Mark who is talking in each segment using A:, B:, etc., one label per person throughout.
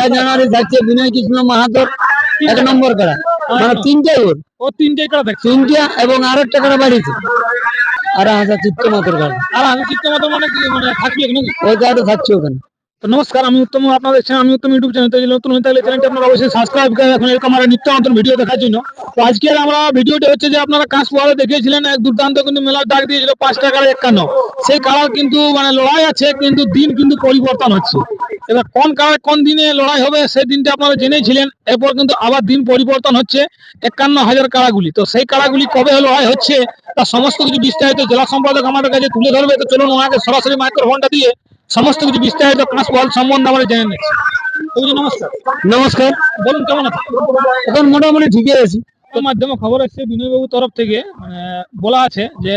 A: এক জানুয়ারি থাকছে বিনয় কৃষ্ণ মাহাতোর এক নম্বর কাড়া মানে তিনটে ওর।
B: ও কাড়া
A: তিনটে এবং আর একটা কাড়া বাড়িছে আর হাজার চিত্ত মাতর কাড়া
B: আর আমি চিত্ত মানে কি? মানে থাকবে নাকি?
A: ওই কাড়া থাকছে ওখানে।
B: নমস্কার আমি উত্তম আপনাদের আমি উত্তম ইউটিউব চ্যানেল। থেকে নতুন হয়ে থাকলে চ্যানেলটি আপনারা অবশ্যই সাবস্ক্রাইব করে রাখুন। এরকম আমার নিত্য নতুন ভিডিও দেখার জন্য। তো আজকের আমরা ভিডিওটি হচ্ছে যে আপনারা কাঁচ পোহালে দেখিয়েছিলেন এক দুর্দান্ত কিন্তু মেলার ডাক দিয়েছিল পাঁচ টাকার একান্ন। সেই কালার কিন্তু মানে লড়াই আছে কিন্তু দিন কিন্তু পরিবর্তন হচ্ছে। এবার কোন কালার কোন দিনে লড়াই হবে সেই দিনটা আপনারা জেনেছিলেন। এরপর কিন্তু আবার দিন পরিবর্তন হচ্ছে একান্ন হাজার কাড়াগুলি তো সেই কারাগুলি কবে লড়াই হচ্ছে তার সমস্ত কিছু বিস্তারিত জেলা সম্পাদক আমাদের কাছে তুলে ধরবে। তো চলুন ওনাকে সরাসরি মাইক্রোফোনটা দিয়ে সমস্ত কিছু বিস্তারিত কাঁচ বল সম্বন্ধে আমরা জেনে নিচ্ছি নমস্কার।
A: নমস্কার।
B: বলুন কেমন আছেন?
A: এখন মোটামুটি ঠিকই আছি।
B: তো মাধ্যমে খবর এসেছে বিনয়বাবু তরফ থেকে মানে বলা আছে যে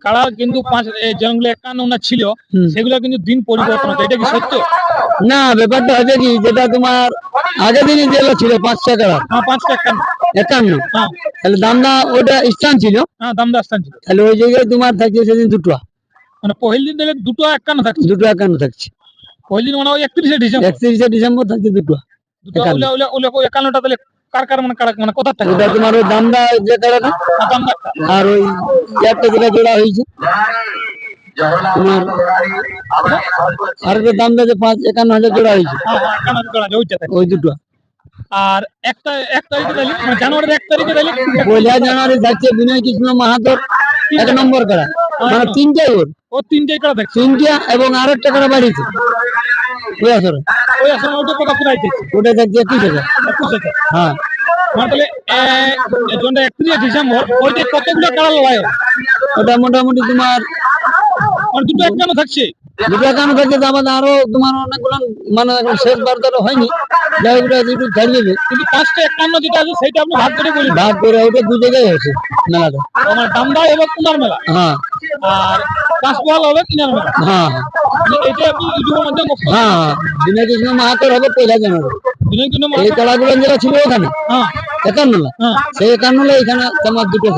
B: কারা কিন্তু পাঁচ এ যেগুলো একান্ন ছিল সেগুলো কিন্তু দিন পরিবর্তন এটা কি সত্য?
A: না ব্যাপারটা হচ্ছে কি যেটা তোমার আগের দিনই যেগুলো ছিল পাঁচ টাকা।
B: হ্যাঁ একান্ন।
A: একান্ন।
B: হ্যাঁ।
A: তাহলে দামটা ওটা স্থান ছিল।
B: হ্যাঁ দামদার স্থান ছিল।
A: তাহলে ওই জায়গায় তোমার থাকছে সেদিন দুটো।
B: মানে পহিল দিন দিলে দুটো একান্ন থাকছে।
A: দুটো একান্ন থাকছে।
B: পহিল দিন মানে ওই একত্রিশে ডিসেম্বর।
A: একত্রিশে ডিসেম্বর থাকছে দুটো।
B: একান্নটা তাহলে কার কার মানে কার মানে কোথার থাকে?
A: ওটা তোমার ওই দামটা যে টাকাটা
B: দামদারটা
A: আর ওই একটা যেটা জোড়া হয়েছে। আর যে পাঁচ একান্ন হাজার জোড়া হয়েছে।
B: হ্যাঁ হ্যাঁ
A: ওই দুটো।
B: আর এক তারিখে মানে জানুয়ারির এক তারিখে তাহলে
A: পয়লা জানুয়ারি থাকছে বিনয় কৃষ্ণ মাহাতোর এক নম্বর করা। মানে তিনটে ওর।
B: ও তিনটে কারা দেখছে।
A: তিনটে এবং আর একটা করা বাড়িছে ওই আসরে।
B: ওই আসলে ওটা কত প্রাইস
A: ওটা থাকছে একুশ হাজার
B: একুশ হাজার
A: হ্যাঁ।
B: মানে তাহলে এ, একত্রিশে ডিসেম্বর ওইটা কতগুলো কারা লড়াই
A: ওটা মোটামুটি তোমার
B: দুটো থাকছে?
A: দুটো থাকছে তো আমাদের আরও তোমার অনেকগুলো মানে শেষ বার তো হয়নি। একটু ছাড়িয়ে
B: কিন্তু পাঁচটা একান্ন যেটা আছে সেটা আপনি ভাগ করে বলি।
A: ভাগ করে ওটা দু জায়গায় হয়েছে মেলাটা।
B: আমার দামদার হবে কুমার মেলা।
A: হ্যাঁ।
B: আর কাঁচপাল হবে কিনার মেলা
A: হ্যাঁ।
B: এটা আপনি ইউটিউবের মধ্যে
A: হ্যাঁ হ্যাঁ বিনয় কৃষ্ণ মাহাতোর হবে পয়লা জানুয়ারি।
B: দিনের জন্য
A: এই কলাগুলো যেটা ছিল ওখানে
B: হ্যাঁ।
A: একান্ন
B: হ্যাঁ।
A: সেই একান্ন এখানে তোমার দুটো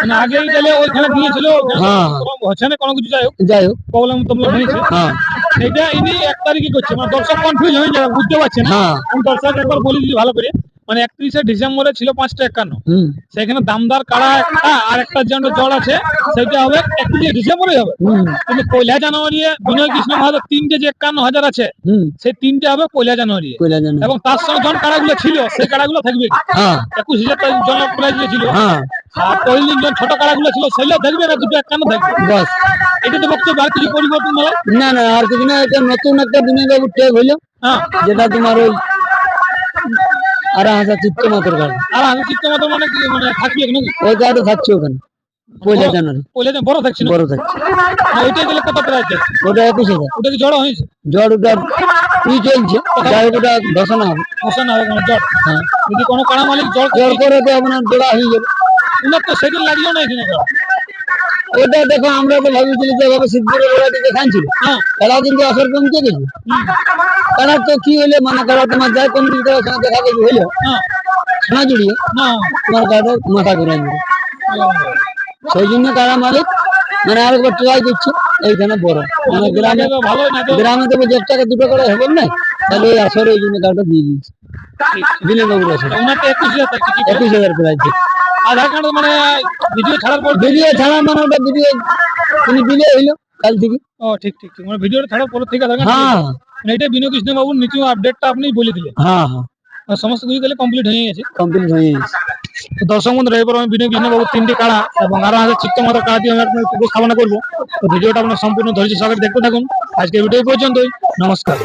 B: মানে আগেই গেলে ওইখানে দিয়েছিল
A: হ্যাঁ।
B: কোনো কিছু যাই হোক।
A: যাই হোক।
B: প্রবলেম তোমরা হয়েছে।
A: হ্যাঁ।
B: এটা ইনি এক তারিখে করছে মানে দর্শক কনফিউজ হয়ে যাবে বুঝতে
A: হ্যাঁ।
B: দর্শক একবার বলে দিই ভালো করে। মানে একত্রিশে ডিসেম্বরে ছিল পাঁচটা একান্ন। সেখানে দামদার কাড়া একটা আর একটা যেন জল আছে সেটা হবে একত্রিশে ডিসেম্বরে হবে। কিন্তু পয়লা জানুয়ারি বিনয় কৃষ্ণ মাহাতো তিনটে যে একান্ন হাজার আছে সেই তিনটে হবে পয়লা জানুয়ারি এবং তার সঙ্গে জন কাড়াগুলো ছিল সেই কাড়াগুলো থাকবে।
A: হ্যাঁ।
B: একুশ হাজার জন প্রাইজ ছিল।
A: হ্যাঁ।
B: আর পহিল জন ছোট কাড়াগুলো ছিল সেগুলো থাকবে না দুটো একান্ন থাকবে।
A: বাস।
B: এটা তো বক্তব্য আর কিছু পরিবর্তন হলো
A: না না আর কিছু না এটা নতুন একটা বিনয় বাবু টেক হইল।
B: হ্যাঁ।
A: যেটা তোমার ওই আর হাজার চিত্ত মাত্র কার্ড
B: আর আমি চিত্ত মতো মানে কি মানে থাকবে নাকি
A: ওই কার্ডও থাকছে ওখানে। পয়লা জানুয়ারি।
B: পয়লা জন বড় থাকছে
A: বড় থাকছে।
B: আর ওইটাই গেলে কত প্রাইজ
A: ওটা একুশ হাজার
B: ওটা কি জড়ো হয়েছে?
A: জ্বর ওটা ই চলছে। যাই হোক ওটা ধসানো হবে।
B: হবে মানে জ্বর
A: হ্যাঁ।
B: যদি কোনো কাড়া মালিক
A: জ্বর করে তো আপনার জোড়া হয়ে যাবে।
B: উনার তো সেদিন লাগল না এখানে জল।
A: ওটা দেখো আমরা তো ভাবিছিলি যে এভাবে সিদ্ধপুরে ওরাটি দেখাচ্ছিল
B: হ্যাঁ
A: তারা কিন্তু আসর কমতে গেছে
B: হুম,
A: তারা তো কি হইলে মানে তারা তোমার যায় কমিটি তার সঙ্গে দেখা দেখি হইল?
B: হ্যাঁ
A: সোনা জুড়িয়ে।
B: না
A: তোমার কার্ডে মাথা ঘুরাই দিবে সেই জন্য তারা মালিক মানে আরেকবার ট্রাই করছে এইখানে বড়। মানে গ্রামে
B: না
A: গ্রামে তো এক টাকা দুটো করে হবে না তাহলে ওই আসরে ওই জন্য কার্ডটা দিয়ে দিয়েছে। বিনয় বাবুর আসরে
B: একুশ হাজার থাকছে
A: একুশ হাজার প্রাইজ
B: আধার কার্ড মানে ভিডিও ছাড়ার পর
A: ভিডিও ছাড়া মানে ওটা ভিডিও তিনি দিলে হইল কাল থেকে।
B: ও ঠিক ঠিক ঠিক। মানে ভিডিওটা ছাড়ার পর থেকে আধার কার্ড
A: হ্যাঁ।
B: মানে এটা বিনয় কৃষ্ণ বাবুর নিচু আপডেটটা আপনি বলে দিলেন।
A: হ্যাঁ হ্যাঁ।
B: সমস্ত কিছু তাহলে কমপ্লিট হয়ে গেছে।
A: কমপ্লিট হয়ে গেছে।
B: দর্শক বন্ধুরা এবার আমি বিনয় কৃষ্ণ বাবুর তিনটি কাড়া এবং আরও হাজার চিত্ত মাতার কাড়া দিয়ে আমি আপনার উপস্থাপনা করব। ভিডিওটা আপনার সম্পূর্ণ ধৈর্য সহকারে দেখতে থাকুন। আজকে ভিডিও পর্যন্তই। নমস্কার।